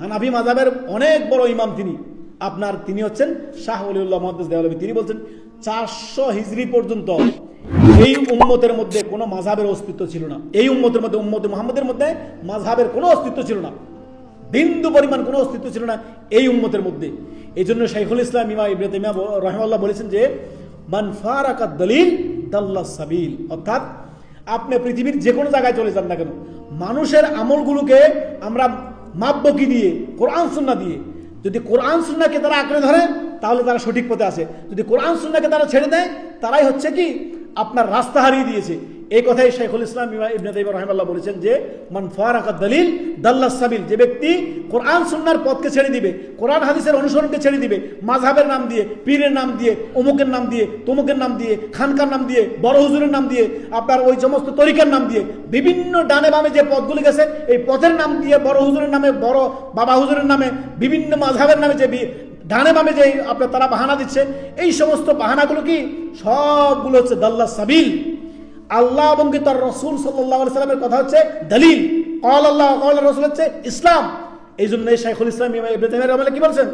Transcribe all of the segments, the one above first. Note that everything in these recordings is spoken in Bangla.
হানাফি মাজাবের অনেক বড় ইমাম তিনি। আপনার তিনি হচ্ছেন শাহ অলিউল্লাহ মহাদ্দেস দেওয়ালবী তিনি বলছেন, চারশো হিজড়ি পর্যন্ত এই উম্মতের মধ্যে কোনো মাঝাবের অস্তিত্ব ছিল না। এই উম্মতের মধ্যে, উম্মতে মোহাম্মদের মধ্যে মাঝহাবের কোনো অস্তিত্ব ছিল না। বিন্দু পরিমাণ কোনো অস্তিত্ব ছিল না এই উম্মতের মধ্যে। এই জন্য শাইখুল ইসলাম ইমা ইব্রাহিমা রহমাল্লাহ বলেছেন যে, মান ফারাকা দলিল দাল্লা সাবিল। অর্থাৎ আপনি পৃথিবীর যে কোনো জায়গায় চলে যান না কেন, মানুষের আমলগুলোকে আমরা মাপবো কি দিয়ে, কোরআন সুন্না দিয়ে। যদি কোরআন সুন্নাকে তারা আঁকড়ে ধরে, তাহলে তারা সঠিক পথে আসে। যদি কোরআন সুন্নাকে তারা ছেড়ে দেয়, তারাই হচ্ছে কি, আপনার রাস্তা হারিয়ে দিয়েছে। এই কথাই শেখুল ইসলাম ইবনে রহমাল্লাহ বলেছেন যে, মান ফারাকা দলিল, দাল্লা সাবিল। যে ব্যক্তি কোরআন সুন্নার পথকে ছেড়ে দিবে, কোরআন, হাদিসের অনুসরণকে ছেড়ে দিবে মাঝহাবের নাম দিয়ে, পীরের নাম দিয়ে, অমুকের নাম দিয়ে, তমুকের নাম দিয়ে, খানকার নাম দিয়ে, বড় হুজুরের নাম দিয়ে, আপনার ওই সমস্ত তরিকার নাম দিয়ে, বিভিন্ন ডানে বামে যে পথগুলি গেছে, এই পথের নাম দিয়ে বড় হুজুরের নামে, বড় বাবা হুজুরের নামে, বিভিন্ন মাঝহাবের নামে যে ডানে বামে যে আপনার তারা বাহানা দিচ্ছে, এই সমস্ত বাহানাগুলো কি? সবগুলো হচ্ছে দাল্লা সাবিল। আল্লাহ এবং তার রসুল সাল্লাহ সাল্লামের কথা হচ্ছে দলিল। কল আল্লাহ কল রসুল হচ্ছে ইসলাম। এই জন্য শাইখুল ইসলাম ইমাম কি বলছেন?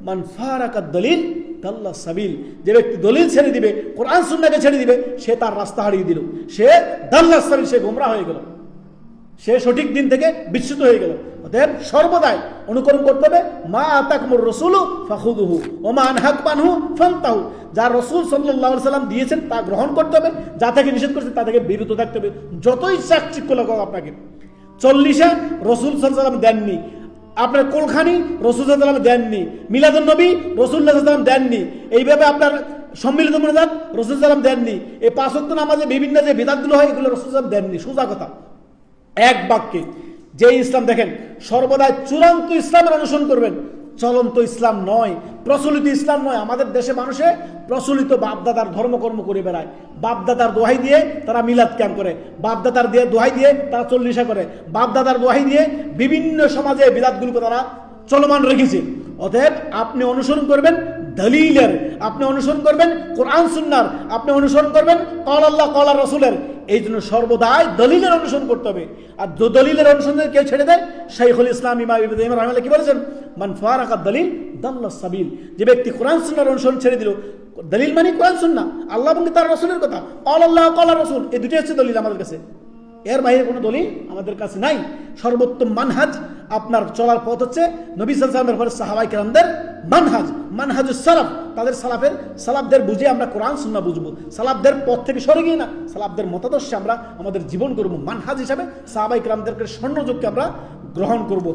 মানফারাকা দলিল দাল্লা সাবিল। যে ব্যক্তি দলিল ছেড়ে দিবে, কোরআন সুন্নাকে ছেড়ে দিবে, সে তার রাস্তা হারিয়ে দিল। সে দাল্লা সাবিল, সে গোমরা হয়ে গেল। সে সঠিক দিন থেকে বিচ্যুত হয়ে গেল। অতএব সর্বদাই অনুকরণ করতে হবে। মা আতাকমুর রসুল ফাখুদুহু, ও মা আনহাক পানহু ফান্তাহু। যা রসুল সাল্লাহ সাল্লাম দিয়েছেন, তা গ্রহণ করতে হবে। যা থেকে নিষেধ করেছেন তা থেকে বিরত থাকতে হবে। যতই চাকচিক্য লাগাও আপনাকে। চল্লিশে রসুল সাল্লাম দেননি। আপনার কোলখানি রসুল সাল্লাম দেননি। মিলাদুল নবী রসুল সাল্লাম দেননি। এইভাবে আপনার সম্মিলিত মনোজাত রসুল সাল্লাম দেননি। এই পাঁচত্ব নামাজে বিভিন্ন যে বিধানগুলো হয়, এগুলো রসুল সাল্লাম দেননি। সোজা কথা। এক বাক্যে, যে ইসলাম দেখেন সর্বদাই চূড়ান্ত ইসলামের অনুসরণ করবেন। চলন্ত ইসলাম নয়, প্রচলিত ইসলাম নয়। আমাদের দেশে মানুষে প্রচলিত বাপদাদার ধর্মকর্ম করে বেড়ায়। বাপদাদার দোহাই দিয়ে তারা মিলাদ ক্যাম্প করে। বাপদাদার দিয়ে দোহাই দিয়ে তারা চল্লিশা করে। বাপদাদার দোহাই দিয়ে বিভিন্ন সমাজে বিরাটগুলোকে তারা চলমান রেখেছে। অতএব আপনি অনুসরণ করবেন দলিলের, আপনি অনুসরণ করবেন কোরআন সুন্নার, আপনি অনুসরণ করবেন কল আল্লাহ কল রসুলের। এই জন্য সর্বদাই দলিলের অনুসরণ করতে হবে। আর দলিলের অনুসরণ কেউ ছেড়ে দেয়, শাইখুল ইসলাম, ইমাম ইব্রাহিম রহমাল্লাহ কি বলেছেন? মান ফারাকা দলিল দাল্লা সাবিল। যে ব্যক্তি কোরআন সুন্নার অনুসরণ ছেড়ে দিল, দলিল মানে কোরআন সুন্না আল্লাহ এবং তার রসুলের কথা। অল আল্লাহ কল রসুল। এই দুটি হচ্ছে দলিল আমাদের কাছে। এর বাইরে কোনো দলিল আমাদের কাছে নাই। সর্বোত্তম মানহাজ আপনার চলার পথ হচ্ছে নবী সালামের পরে সাহাবাই কেরামদের মানহাজ মানহাজ সালাফ। তাদের সালাফের, সালাফদের বুঝে আমরা কোরআন সুন্না বুঝব। সালাফদের পথ থেকে সরে গিয়ে না, সালাফদের মতাদর্শে আমরা আমাদের জীবন করব মানহাজ হিসাবে সাহাবাই কেরামদেরকে স্বর্ণযোগকে আমরা গ্রহণ করব।